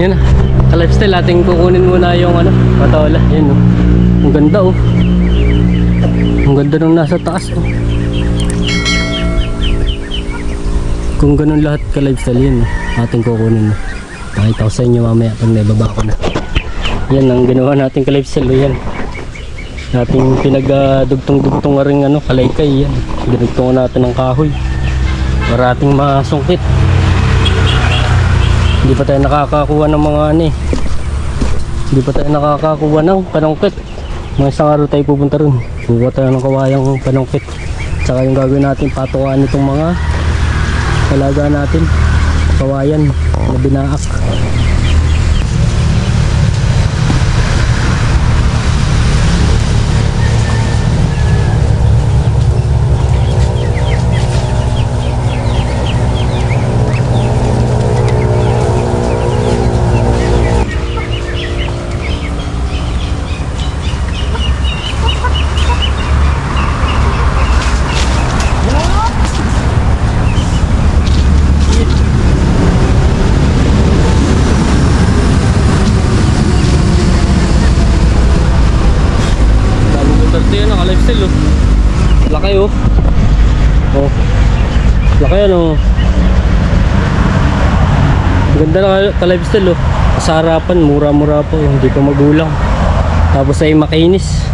Yan na. Ka-lifestyle ating kukunin muna yung ano, patola. Yan oh. Ang ganda oh. Ang ganda nung nasa taas oh. Kung ganun lahat ka-lifestyle yun, oh. ating kukunin mo. Pakita ko sa inyo mamaya pag naibaba ko na. Yan ang ginawa natin ka-lifestyle oh, yan. Ating pinagdugtong-dugtong nga rin ano, kalaykay yan. Dinugtong natin ng kahoy. Para ating masungkit. Hindi pa tayo nakakakuha ng mga ano eh. Hindi pa tayo nakakakuha ng panungkit. Mga isang araw tayo pupunta ron. Kuha tayo ng kawayang panungkit. Tsaka yung gagawin natin patukaan itong mga talaga natin. Kawayan na binaak. Dami ko tarte yan, naka-lifestyle oh. Laki oh. Oh. Laki yan oh. Ganda na ka-lifestyle oh. Sa harapan, mura-mura po. Hindi pa magulang. Tapos ay makinis.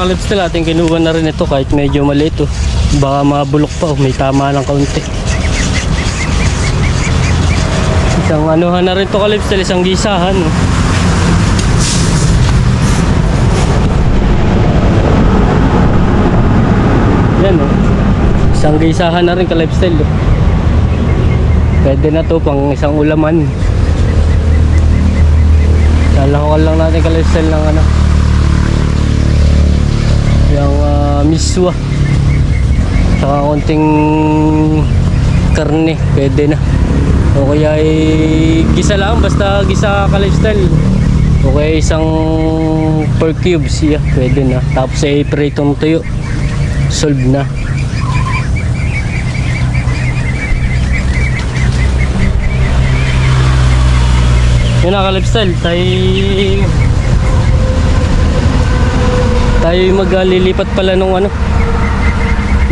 Yan naka-lifestyle ating kinuha na rin ito kahit medyo maliit oh. Baka mabulok pa oh. May tama lang kaunti. Isang anuhan na rin to ka-lifestyle. Isang gisahan oh. Yan oh. Isang gisahan na rin ka-lifestyle oh. Pwede na to pang isang ulaman. Lalakaw lang natin ka-lifestyle ng ano yung uh, miswa saka konting karne pwede na. O kaya ay gisa lang basta gisa ka lifestyle. O kaya isang per cubes yeah, pwede na. Tapos ay pritong tuyo solve na. Yun na ka lifestyle tayo tayo maglilipat pala nung ano.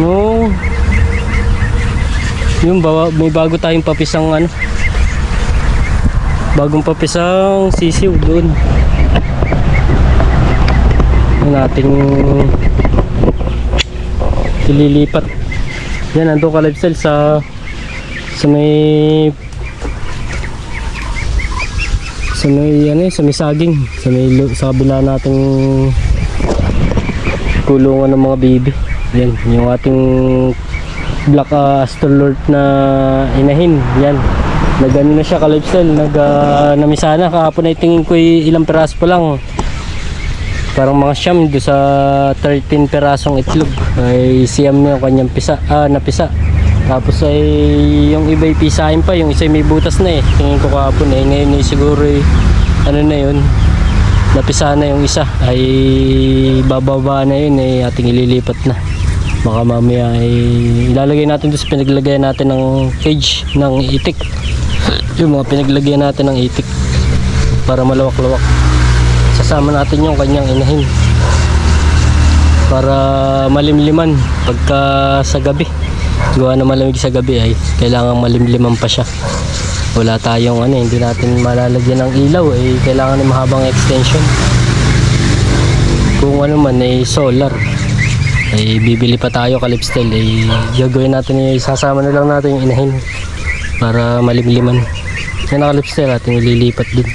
Nung yung bawa, may bago tayong papisang ano. Bagong papisang sisiw doon yung ating ililipat. Yan nandun ka lifestyle sa sa may sa may ano sa may saging. Sa may sa kabila nating kulungan ng mga baby. Yan, yung ating black uh, astrolord na inahin. Yan. Nagano na siya ka-lifestyle. Nag, uh, namisana. Kahapon ay tingin ko ilang peraso pa lang. Parang mga siyam do sa 13 perasong itlog. Ay siyam na yung kanyang pisa, ah, napisa. Tapos ay yung iba ay pisahin pa. Yung isa ay may butas na eh. Tingin ko kahapon eh. Ngayon ay siguro eh, ano na yun napisa na yung isa. Ay bababa na yun ay ating ililipat na. Baka mamaya ay ilalagay natin doon sa pinaglagyan natin ng cage ng itik. Yung mga pinaglagyan natin ng itik. Para malawak-lawak. Sasama natin yung kanyang inahin. Para malimliman pagka sa gabi. Gawa na malamig sa gabi ay kailangan malimliman pa siya wala tayong ano hindi natin malalagyan ng ilaw eh kailangan ng mahabang extension. Kung ano man ay solar. Ay bibili pa tayo kalipstel ay gagawin natin ay sasama na lang natin yung inahin para malimliman. Yan ang kalipstel ating ililipat din.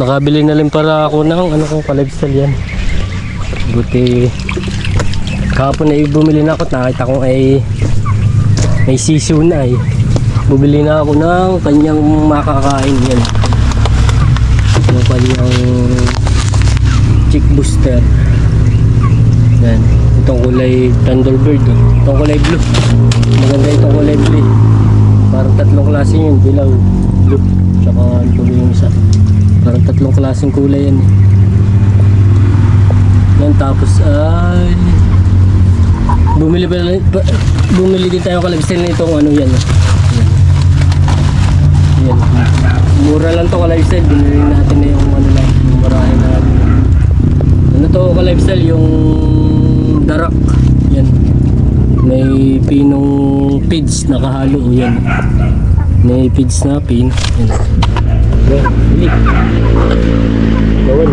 Nakabili na rin para ako ng ano kong kalipstel yan? Buti kahapon ay bumili na ako nakita ko ay may sisiw na ay bumili na ako ng kanyang makakain yan. Yung kanyang chick booster. Yan. Itong kulay thunderbird oh. itong kulay blue. Maganda itong kulay blue. Parang tatlong klase yun dilaw blue. Tsaka ba yung isa. Parang tatlong klaseng kulay yan eh. yan tapos ay bumili pa bumili din tayo kalabsin na itong ano yan oh. Yan mura lang to ka-lifestyle binili natin na yung ano lang yung marahe na ano to ka-lifestyle yung darak yan may pinong pids nakahalo oh, yan may pids na pin yan yan bili gawan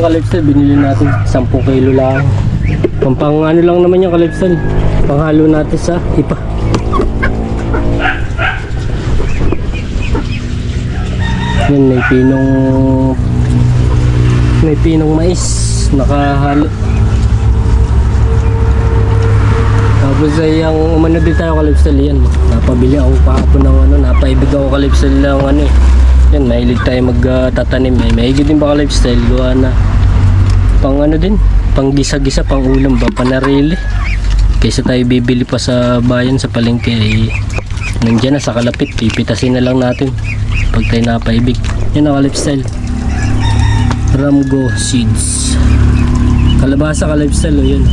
lang kalipsel, binili natin 10 kilo lang. Pampang ano lang naman yung kalipsel. Panghalo natin sa ipa. Yan, may pinong may pinong mais nakahalo. Tapos ay yung umano din tayo kalipsel yan. Napabili ako kahapon ng ano, napaibig ako kalipsel lang ano eh. Yan, mahilig tayo magtatanim. May mahigit din baka lifestyle. Gawa na pang ano din, pang gisa-gisa, pang ulam ba, panarili. Kaysa tayo bibili pa sa bayan, sa palengke, ay nandiyan na sa kalapit. Pipitasin na lang natin pag tayo napaibig. Yan ang lifestyle. Ramgo seeds. Kalabasa ka lifestyle, o yun.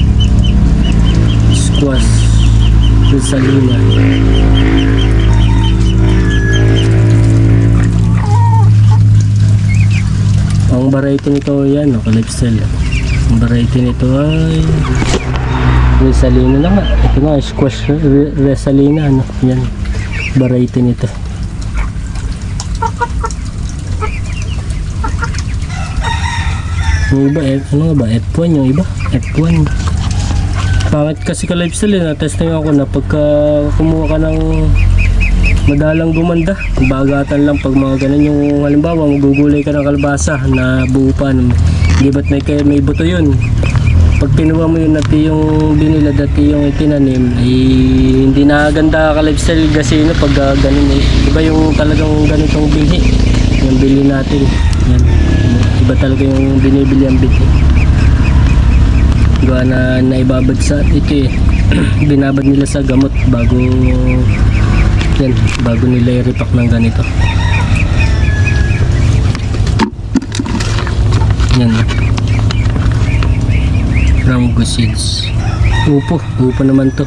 Squash. Salina. Ang variety nito yan, no, lifestyle. Ang variety nito ay Resalina lang nga. Ito nga, squash re- Resalina, ano, yan. Variety nito. Yung iba, F, ano nga ba? F1 yung iba. F1. Pangit kasi ka lifestyle eh. Na-testing ako na pagka kumuha ka ng madalang gumanda bagatan lang pag mga ganun yung halimbawa magugulay ka ng kalbasa na buo pa hindi ba't may, may buto yun pag kinuha mo yun dati yung binila dati yung itinanim ay hindi na ganda ka lifestyle gasino pag uh, ganun eh. iba yung talagang ganitong bilhi yung bili natin yan. iba talaga yung binibili ang bilhi gawa na naibabad sa ito eh binabad nila sa gamot bago yan, bago nila i-repack ng ganito. Yan. Ramgo seeds. Upo, upo naman to.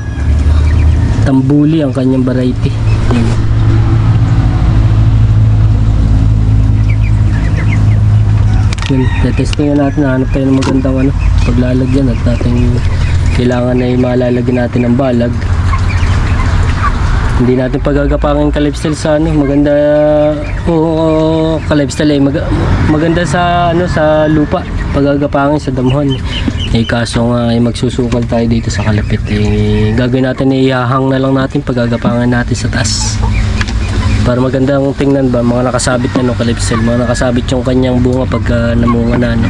Tambuli ang kanyang variety. Yan. Yan, testing natin, hanap tayo ng magandang ano, paglalagyan at natin kailangan na malalagyan natin ng balag hindi natin pagagapangin ka-lifestyle sa ano maganda oo ka-lifestyle eh. Mag, maganda sa ano sa lupa. Pagagapangin sa damhon. Eh kaso nga eh, magsusukal tayo dito sa kalapit eh. Gagawin natin eh ihahang na lang natin pagagapangan natin sa taas. Para magandang tingnan ba mga nakasabit na no ka-lifestyle mga nakasabit yung kanyang bunga pagka namunga na ano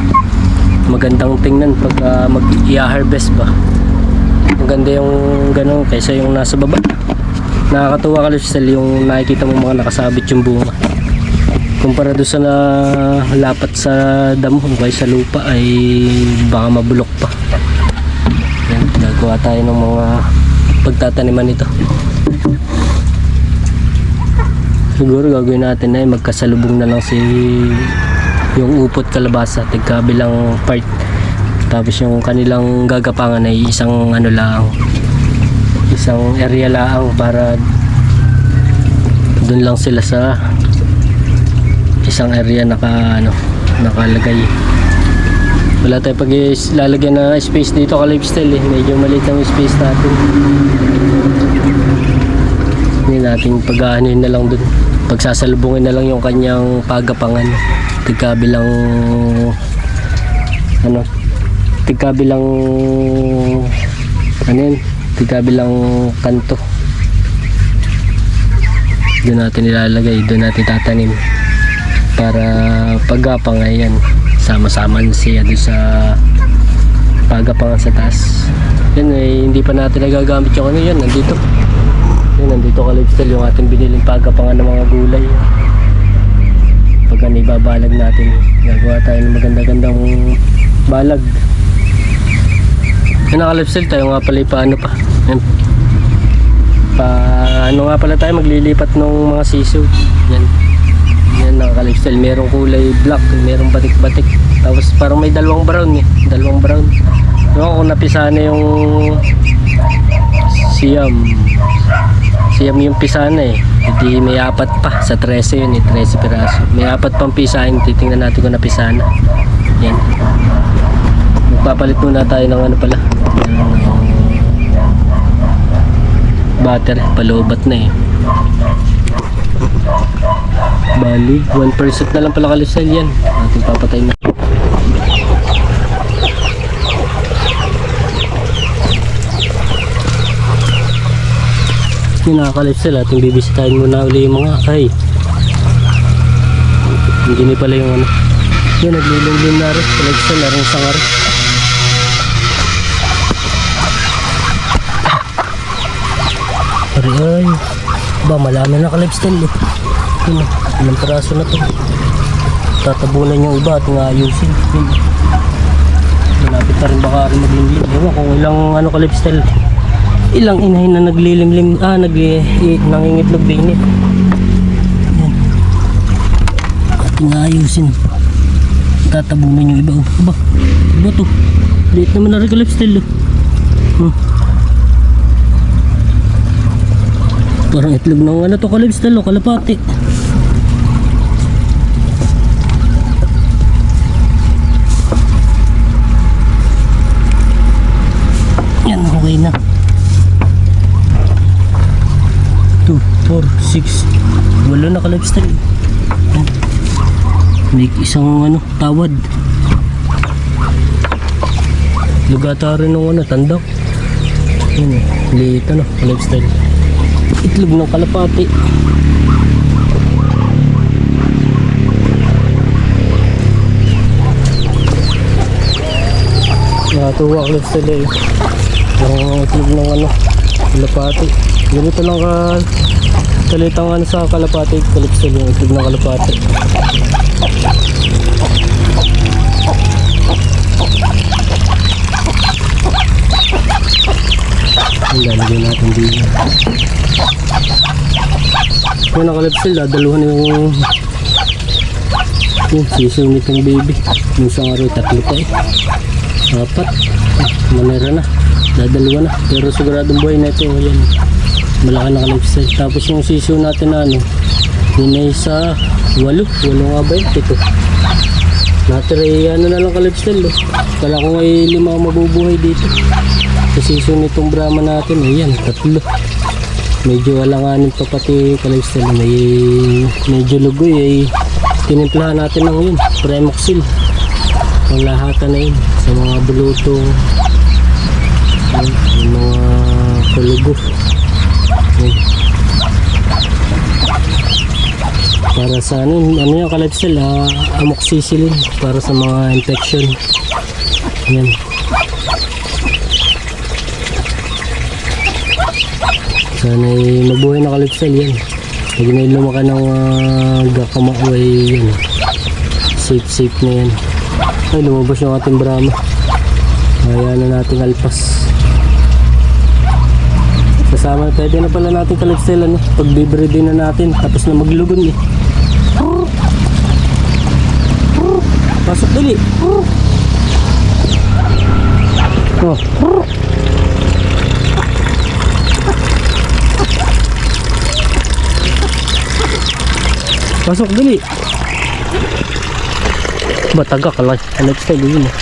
magandang tingnan pag mag i-harvest ba. Maganda yung ganun kaysa yung nasa baba nakakatuwa ka Lifestyle yung nakikita mo mga nakasabit yung bunga. Kumpara doon sa na lapat sa damo kaya sa lupa ay baka mabulok pa. Yan, gagawa tayo ng mga pagtataniman nito. Siguro gagawin natin na magkasalubong na lang si yung upot kalabasa tigkabilang part. Tapos yung kanilang gagapangan ay isang ano lang isang area lang para doon lang sila sa isang area naka ano nakalagay. Wala tayong pag lalagyan na space dito ka lifestyle eh. Medyo maliit ang space natin. Hindi natin pag-aanin na lang dun. Pagsasalubungin na lang yung kanyang pagapangan. Tigkabilang ano tigkabilang ano yun tigkabilang kanto. Doon natin ilalagay doon natin tatanim. Para pagapang ayan sama-sama na siya doon sa pagapangan sa taas. Yun eh hindi pa natin nagagamit yung ano yun nandito. Yun nandito ka lifestyle yung ating biniling pagapangan ng mga gulay. Pagka ibabalag natin gagawa tayo ng maganda-gandang balag yun naka lifestyle tayo nga pala pa pa. Yun. pa ano nga pala tayo maglilipat ng mga siso yan. Yan naka lifestyle merong kulay black merong batik-batik. Tapos parang may dalawang brown eh. Dalawang brown. Ko kung napisa na yung siyam. Siyam yung pisana eh. Hindi may apat pa. Sa 13 yun eh 13 piraso. May apat pang pisahin titingnan natin kung napisana yan. Magpapalit muna tayo ng ano pala battery palobat na eh. Bali 1% na lang pala kalisal yan. Ating papatay na. Yung nakakalipsel ating bibisitahin muna uli yung mga ay hindi ni pala yung ano. Yun naglilinglim na rin. Kalipsel na rin sangar Pari ay ba malami na kalipsel eh. Yun ilang peraso na to. Tatabunan yung iba ating ayusin. Yun. Malapit na rin baka rin maglinglim ewan kung ilang ano kalipsel ilang inahin na naglilimlim ah nag nangingitlog din eh. Yan ayusin. Tatabunan yung iba. Oh. aba iba to. Liit naman na rin kalipsel oh. hmm. Parang itlog ng ano to kalipsel oh kalapati. Yan okay na. 2, 4, 6 walo na ka-lifestyle Yan. may isang ano tawad. Lugata rin ng ano tandak eh liit ano lifestyle itlog ng kalapati. Nakatuwa ka lifestyle eh. Yung itlog ng ano kalapati. Ganito lang ka kalitang ano sa kalapati kalipsel yung itlog ng kalapati ang lalagay natin dito. Yung nakalipsel dadaluhan yung yung sisiw nitong baby. Isang araw tatlo pa eh. Apat. Manera na. Dadaluhan na. Pero siguradong buhay na ito yan. Malaki na kalipsel tapos yung sisiw natin na ano yun ay sa walo. Walo nga ba yun? Ito. Natira ano na lang kalipsel eh. kala ko ngay lima mabubuhay dito sisiw nitong brahma natin. Ayan tatlo. Medyo alanganin pa pati kalipsel may medyo lugoy ay tinimplahan natin ng yun premoxil. Ang lahatan na yun sa mga bulutong yun, yung mga kulugo. Yun. para sa ano, ano yung kalipsel ah, amoxicillin para sa mga infection. Yan sana ay mabuhay na kalipsel yan pag nailuma ka ng uh, gakamaway yan safe safe na yan ay lumabas yung ating brahma kaya na natin alpas Kasama, pwede na pala natin kalipsel ano, pag-delivery din na natin, tapos na maglugon eh. Pasok dali. Oh. Pasok dali. Ba tagak kalay. Lifestyle yun eh.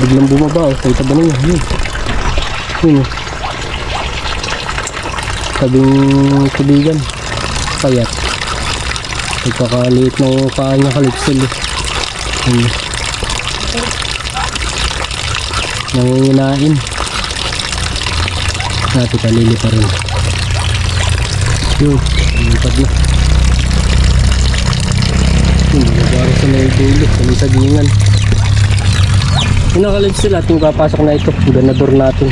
Biglang bumaba oh. Kita ba niya? Yun. Yun oh. Tabing tubigan. Payat. Nagkakaliit ng paa niya kalipsil eh. Yun. Nanginginain. Natin kalili pa rin. Yun. Lipad na. Yun. Nagkara sa may dulo. Sa may sagingan. Nakalib sila ating papasok na ito. Ganador natin.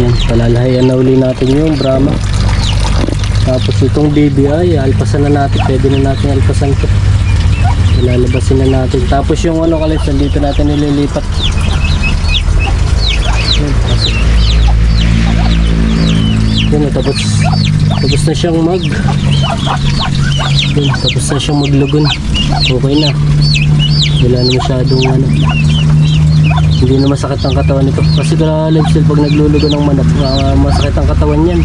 Yan. Palalahayan na uli natin yung Brahma. Tapos itong BBI, alpasan na natin. Pwede na natin alpasan ito. Ilalabasin na natin. Tapos yung ano kalib, dito natin nililipat. Yan, pasok. Yan, tapos tapos na siyang mag Yan, tapos na siyang maglugon. Okay na. Wala na masyadong ano. Hindi na masakit ang katawan nito. Kasi kala lifestyle pag naglulugo ng manok, ah, masakit ang katawan yan.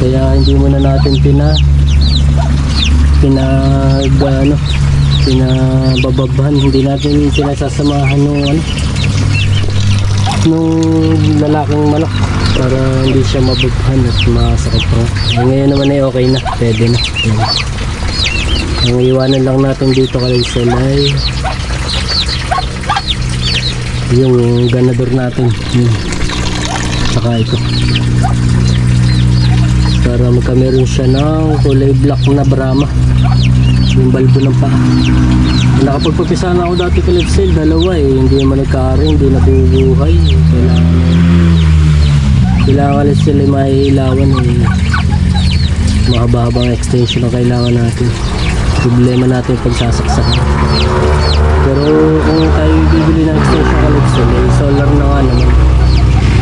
Kaya hindi muna natin pina pinag ano pinabababhan hindi natin pinasasamahan nung ano nung lalaking manok para hindi siya mabughan at masakit pa. Eh, ngayon naman ay okay na, pwede na. Yan. Ang iwanan lang natin dito kay ay yung ganador natin. Saka ito. Para magkameron siya ng kulay black na Brahma. Yung balbo ng paa. Nakapagpapisa na ako dati kay Lexel, dalawa eh. Hindi naman nagkari, hindi nabubuhay. Kailangan kailangan ulit sila may ilawan eh. Mahaba-habang extension ang kailangan natin. Problema natin yung pagsasaksak. Pero kung tayo bibili ng extension kalipso, may solar na nga naman.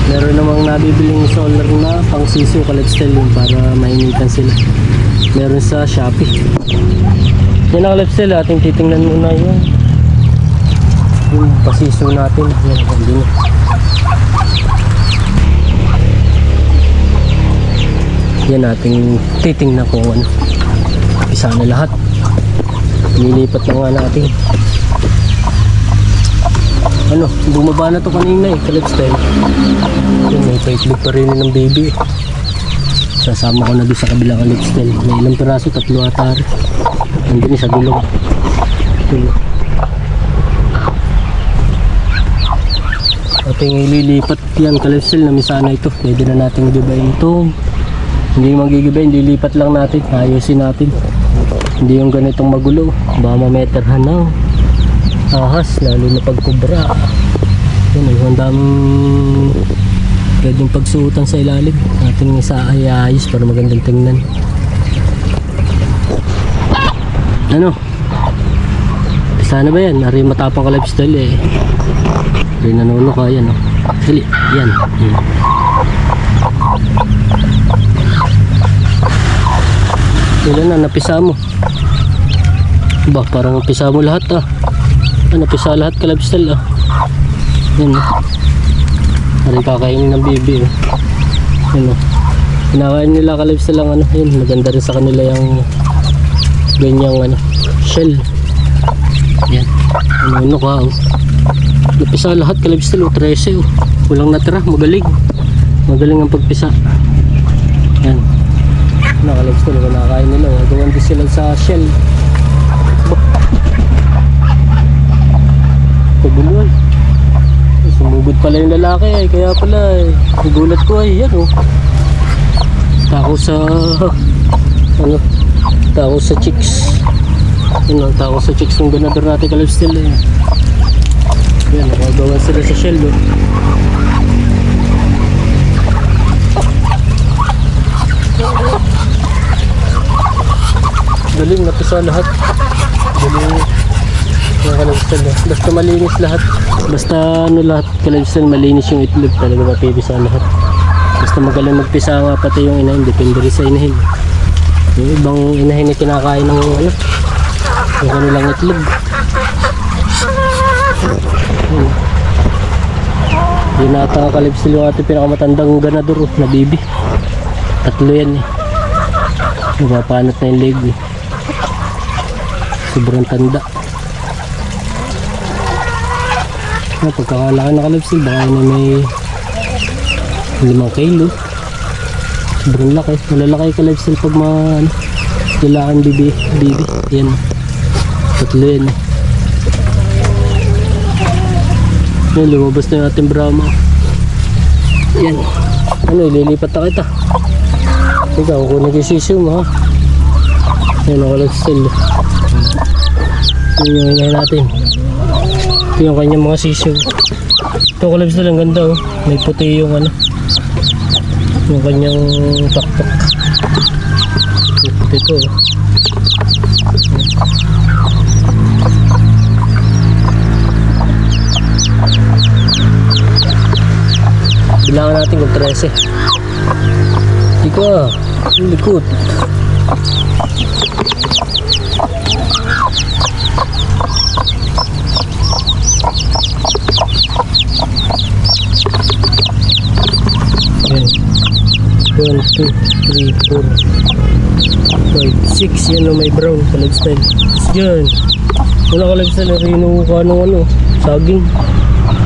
Meron namang nabibiling solar na pang siso kalipstel yun para mainitan sila. Meron sa Shopee. Yan ang kalipstel, ating titingnan muna yun. Yung pasiso natin. Yan, hindi. Yan ating titingnan kung ano. Isa na lahat. Nilipat na nga natin. Ano, bumaba na to kanina eh, kalipstyle. Yun, may paitlog pa rin ng baby eh. Sasama ko na doon sa kabilang kalipstyle. May ilang piraso, tatlo ata rin. Nandun eh, sa dulong. Dulong. Ating ililipat yan kalipstyle na misana ito. Pwede na natin gibayin ito. Hindi magigibay, hindi lipat lang natin. Ayusin natin. Hindi yung ganitong magulo. Baka mameterhan ng ahas, lalo na pagkubra. Yun, eh, ang daming pwedeng pagsuotan sa ilalim. Ating isa ay ayos para magandang tingnan. Ano? Sana ba yan? Ari matapang ka lifestyle eh. Ari nanuno ka yan. Oh. Dali, yan. Hmm. Ilan na, napisa mo. Ba, parang napisa mo lahat ah. Ah, napisa lahat ka lifestyle ah. Yan ah. Aray kakainin ng bibi oh. Yan ah. Kinakain nila ka lifestyle lang ano. Yan, maganda rin sa kanila yung ganyang ano, shell. Yan. Ano, ano ka oh. Napisa lahat ka lifestyle oh. 13 oh. Walang natira, magaling. Magaling ang pagpisa. Yan. Nakalips ko na nakakain nila. Gawan din sila sa shell. Paguluan. Sumugod pala yung lalaki eh. Kaya pala eh. Nagulat ko ay yan oh. Tako sa ano tako sa chicks yun ang tako sa chicks ng ganador natin kalips nila eh. yan nakagawa sila sa shell oh. Galing, napisa lahat. Galing. Yung kalabstan na. Basta malinis lahat. Basta ano lahat kalabstan, malinis yung itlog talaga mapipisa lahat. Basta magaling magpisa nga pati yung inahin, depende rin sa inahin. Yung ibang inahin na kinakain ng ano, yung kanilang itlog. Yun. Yun nata ang kalipsil yung ating pinakamatandang ganador na bibi. Tatlo yan eh. Napapanat na yung leg eh. Sobrang tanda. Ano, pagkakalaki na kalipsil, baka ay may limang kilo. Sobrang laki. Malalaki kalipsil pag mga ano, lalaking bibi. Bibi. Yan. Tatlo yan. Yan, lumabas na yung ating Brahma. Yan. Ano, ililipat na kita. Ikaw, sisyo mo ha. Yan, still. Yan yung inahin natin. Yung kanyang mga sisyo. Ito kalabs na lang ganda oh. May puti yung ano. Yung kanyang taktok. May puti ito oh. Bilangan natin kung 13. Hindi ko ah. Likod. Yan. 1, 2, 3, 4, 5, 6. Yan o may brown sa lifestyle. Dyan. Wala ka lifestyle. Rinuho ka ng ano. Saging.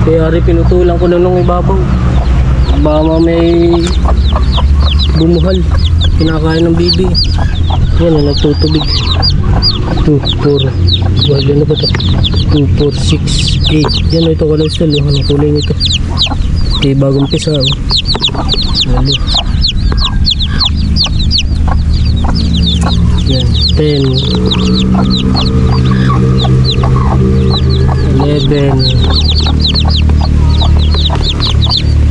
Kaya rin pinutulan ko lang ng ibabaw. Baka may bumuhal. Kinakain ng bibi. Yan o, nagtutubig. 2, 4, wala na ba ito? 2, 4, 6, 8. Yan o, ito ka lifestyle. Anong kulay nito? Ito yung bagong pisa. Oh. Walo. Yan, 10 11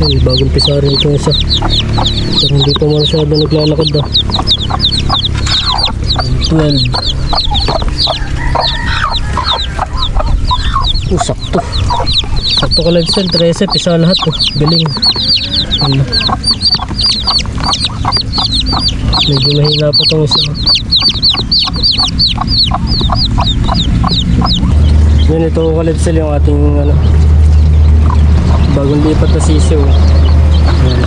Yan, bagong pisa rin ito isa. Pero hindi pa masyado naglalakad ah. 12 Oh, sakto. Sakto ka lifestyle, 13, pisa lahat oh. Galing. Ano. Medyo mahina pa itong isa. Yun, ito kalipsil yung ating ano, bagong lipat na sisiw. Yan.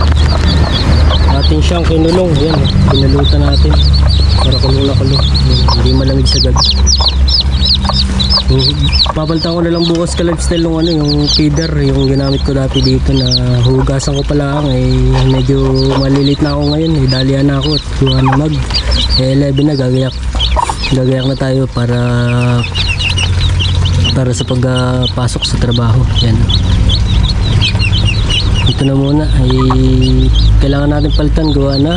Ating siyang kinulong. Yan, pinalutan natin. Para kulong na kulong. Hindi malamig sa gag. Papalitan ko na lang bukas ka lifestyle yung ano, yung feeder, yung ginamit ko dati dito na hugasan ko pala ang eh medyo malilit na ako ngayon, eh dalian na ako at kuha na mag eh 11 na gagayak. Gagayak na tayo para para sa pagpasok sa trabaho. Yan. Ito na muna. Ay kailangan natin palitan. Gawa na.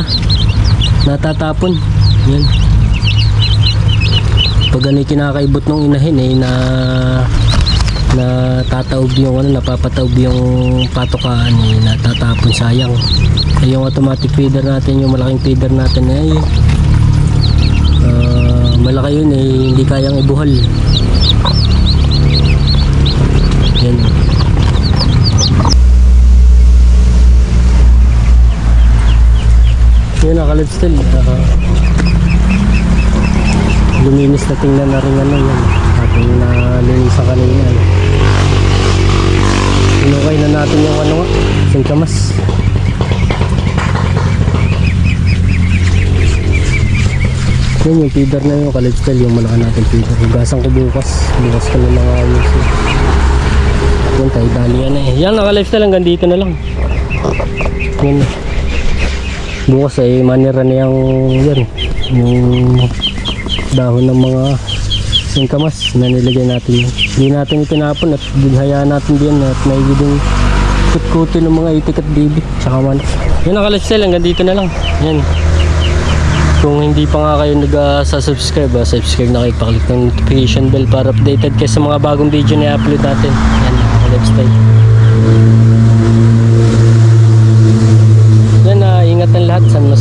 Natatapon. Yan. Pag ano kinakaibot ng inahin eh na na tataob yung ano napapataob yung patokaan eh natatapon. Sayang. Eh, yung automatic feeder natin yung malaking feeder natin eh ah, malaki yun eh hindi kayang ibuhal. Yan yun nakalip still uh, luminis na tingnan na rin ano yan ating nalinisan kanina eh. inukay na natin yung ano nga singkamas yun yung feeder na yung kalipstal yung malaki natin feeder. Hugasan ko bukas. Bukas ko na lang ayos eh. yun tayo dali yan eh. Yan nakalipstal hanggang dito na lang. Yun bukas ay manira na yung yan yung dahon ng mga singkamas na nilagay natin yun. Hindi natin itinapon at hayaan natin din at naigiging kutkuti ng mga itik at bibi tsaka man. Yun ang kalitsel hanggang dito na lang. Yan. Kung hindi pa nga kayo nag-subscribe, uh, subscribe na kayo paklik ng notification bell para updated kayo sa mga bagong video na i-upload natin. Yan, lifestyle.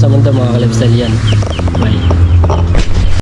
Yan na, ingatan lahat sa mga ka-lifestyle yan.